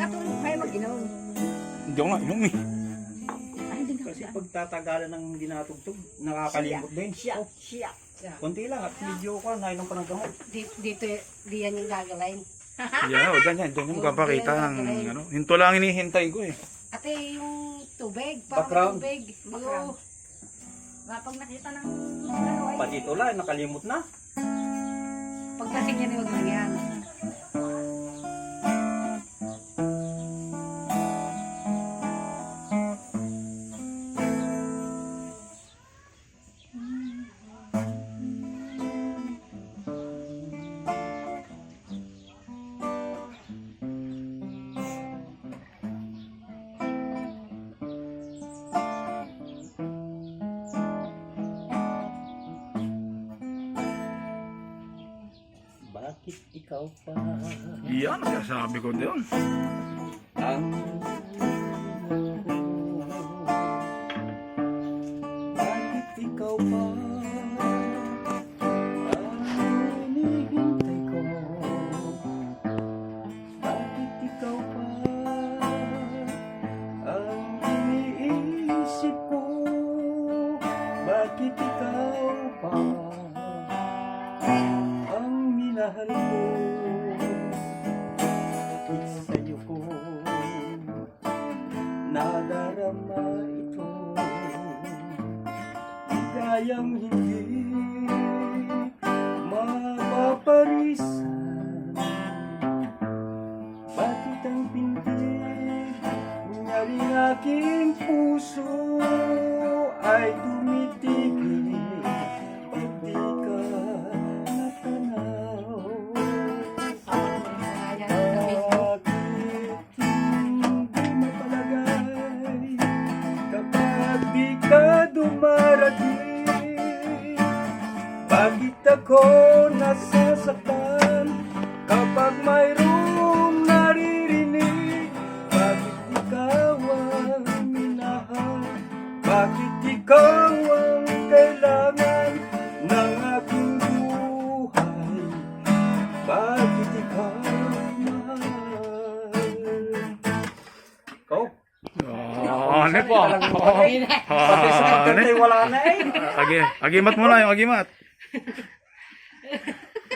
Katulog kayo mag-inom. Hindi ako nga inom eh. Ay, hindi ka Kasi pag tatagalan ng hindi natugtog, nakakalimot din. Siya, siya. Kunti lang at video ka, nailang pa ng gamot. Dito, dito, yung gagalain. Yan, o, dyan yan. Dyan yung magpapakita ng ano. Hinto lang hinihintay ko eh. Ate, yung tubig. Background. tubig. Background. Kapag nakita ng ano ay Pati ito lang, nakalimot na. Pagkasing yan, huwag lang yan. Bakit ikaw pa. Yan, sabi ko doon. ang Bakit ikaw pa? Ang hinihintay ko? Bakit ikaw pa minahal ko? Bakit sa'yo ko nadarama ito? Gayang hindi mapaparisan Bakit ang pintig Ngaling aking puso ay tumitigil ka dumarating? Bakit ako nasasaktan kapag mayroong naririnig? Bakit ikaw ang minahal? Bakit ikaw ang kailangan Ano po? Pati sa ano? wala na eh. Agi, agimat muna yung agimat.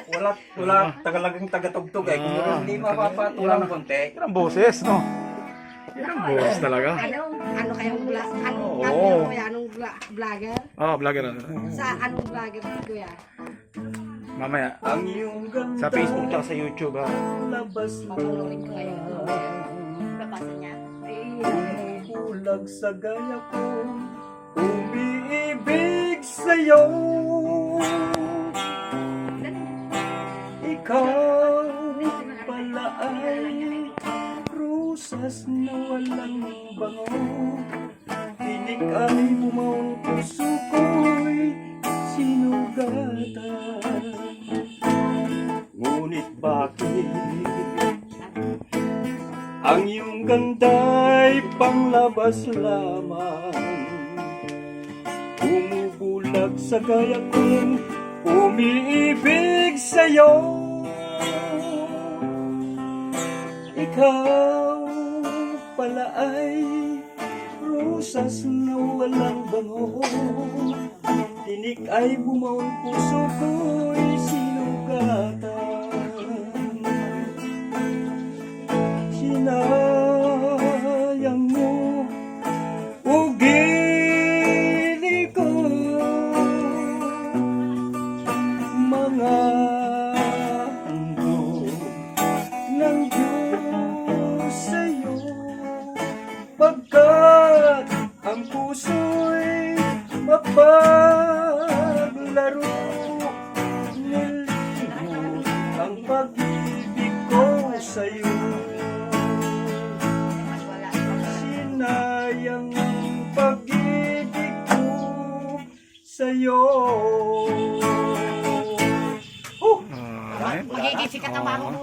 Wala, wala, tagalagang tagatugtog eh. Kung Ah, hindi mapapatulang konti. Yan ang boses, no? Yan ang boses talaga. Ano, ano kayong vlog? Ano, ano kuya? Anong vlogger? Oh, vlogger. ano. Sa anong vlogger kuya? Mamaya. Ang iyong ganda. Sa Facebook tsaka sa YouTube, ha? Labas Papanoorin ko ngayon. nabasa niya. Bumubulag sa gaya ko. Umiibig sa'yo. Ikaw pala ay rusas na walang bango. Tinig ay bumaon puso ko'y sinugatan. Ngunit bakit ang iyong ganda'y panglabas lamang. Bumubulag sa gaya kong umiibig sa'yo. Ikaw pala ay rusas na walang bango. Tinik ay bumaon puso ko'y sinugatan sa'yo Sinayang ang pag-ibig ko sa'yo. Magiging sikat ang mamo mo.